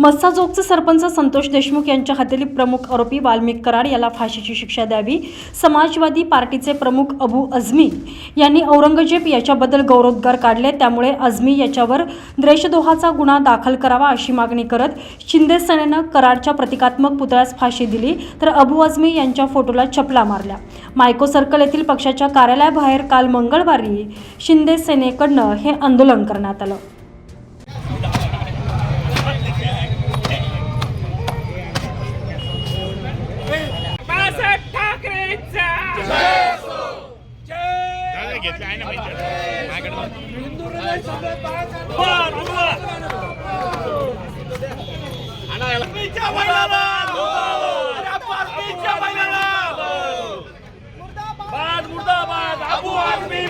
मस्साजोगचे सरपंच संतोष देशमुख यांच्या हत्येतील प्रमुख आरोपी वाल्मिक कराड याला फाशीची शिक्षा द्यावी. समाजवादी पार्टीचे प्रमुख अबू अझमी यांनी औरंगजेब याच्याबद्दल गौरवोद्गार काढले. त्यामुळे अझमी याच्यावर द्वेषदोहाचा गुन्हा दाखल करावा अशी मागणी करत शिंदे सेनेनं कराडच्या प्रतिकात्मक पुतळ्यास फाशी दिली. तर अबू अझमी यांच्या फोटोला छपला मारल्या. मायको सर्कल येथील पक्षाच्या कार्यालयाबाहेर काल मंगळवारी शिंदे सेनेकडनं हे आंदोलन करण्यात आलं. मुर्दाबाद अबू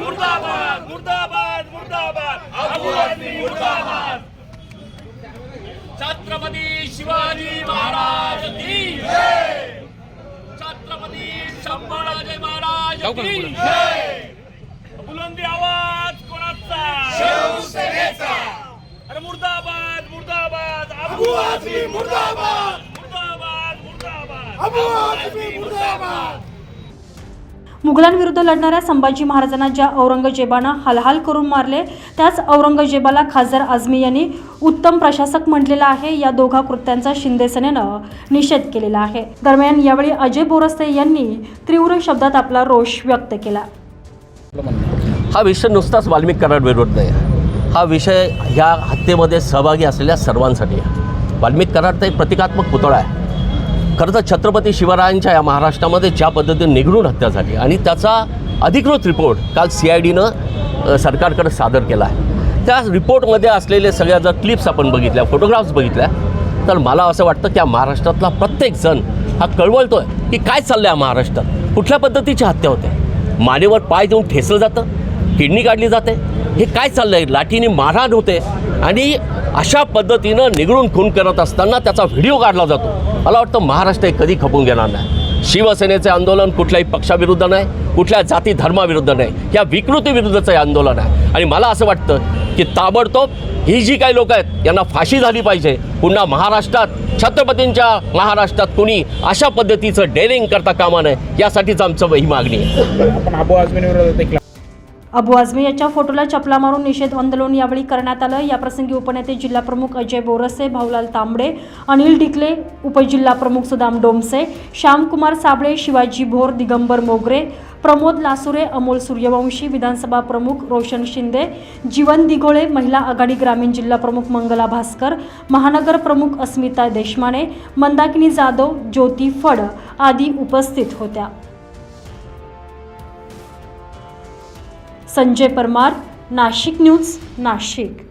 मुर्दाबाद मुर्दाबाद मुर्दाबाद अबू मुर्दाबाद छत्रपती शिवाजी महाराज की जय! छत्रपती संभाजी महाराज की जय! बुलंदी आवाज कोणाचा? शिवसेनेचा. अरे मुर्दाबाद मुर्दाबाद अबू आझमी मुर्दाबाद. मुर्दाबाद मुर्दाबाद. अबू आझमी मुर्दाबाद. मुघलांविरुद्ध लढणाऱ्या संभाजी महाराजांना ज्या औरंगजेबानं हालहाल करून मारले त्याच औरंगजेबाला खासदार आझमी यांनी उत्तम प्रशासक म्हटलेला आहे. या दोघा कृत्यांचा शिंदे सेनेनं निषेध केलेला आहे. दरम्यान यावेळी अजय बोरस्ते यांनी तीव्र शब्दात आपला रोष व्यक्त केला. हा विषय नुसताच वाल्मिक कराड विरोध नाही. हा विषय ह्या हत्येमध्ये सहभागी असलेल्या सर्वांसाठी आहे. वाल्मिक तर एक प्रतिकात्मक पुतळा आहे. खरं तर छत्रपती शिवरायांच्या या महाराष्ट्रामध्ये ज्या पद्धतीने निघडून हत्या झाली आणि त्याचा अधिकृत रिपोर्ट काल सी आय डीनं सरकारकडे सादर केला आहे. त्या रिपोर्टमध्ये असलेले सगळ्या जर क्लिप्स आपण बघितल्या फोटोग्राफ्स बघितल्या तर मला असं वाटतं की या महाराष्ट्रातला प्रत्येक जण हा कळवळतो आहे की काय चाललं आहे महाराष्ट्रात? कुठल्या पद्धतीची हत्या होते? मानेवर पाय देऊन ठेसलं जातं किडनी काढली जाते. हे काय चाललं आहे लाठीने मारहाण होते. आणि अशा पद्धतीनं निगडून खून करत असताना त्याचा व्हिडिओ काढला जातो. मला वाटतं महाराष्ट्र हे कधी खपून घेणार नाही. शिवसेनेचे आंदोलन कुठल्याही पक्षाविरुद्ध नाही कुठल्या जाती धर्माविरुद्ध नाही या विकृतीविरुद्धचं हे आंदोलन आहे. आणि मला असं वाटतं की ताबडतोब ही जी काही लोक आहेत यांना फाशी झाली पाहिजे. पुन्हा महाराष्ट्रात छत्रपतींच्या महाराष्ट्रात कुणी अशा पद्धतीचं डेअरिंग करता कामा नये यासाठीच आमचं ही मागणी आहे. अबू आझमी याच्या फोटोला चपला मारून निषेध आंदोलन यावेळी करण्यात आलं. याप्रसंगी उपनेते जिल्हा प्रमुख अजय बोरसे भाऊलाल तांबडे अनिल डिकले उपजिल्हा प्रमुख सुदाम डोमसे श्यामकुमार साबळे शिवाजी भोर दिगंबर मोगरे प्रमोद लासुरे अमोल सूर्यवंशी विधानसभा प्रमुख रोशन शिंदे जीवन दिघोळे महिला आघाडी ग्रामीण जिल्हा प्रमुख मंगला भास्कर महानगर प्रमुख अस्मिता देशमाने मंदाकिनी जाधव ज्योती फड आदी उपस्थित होत्या. संजय परमार नाशिक न्यूज नाशिक.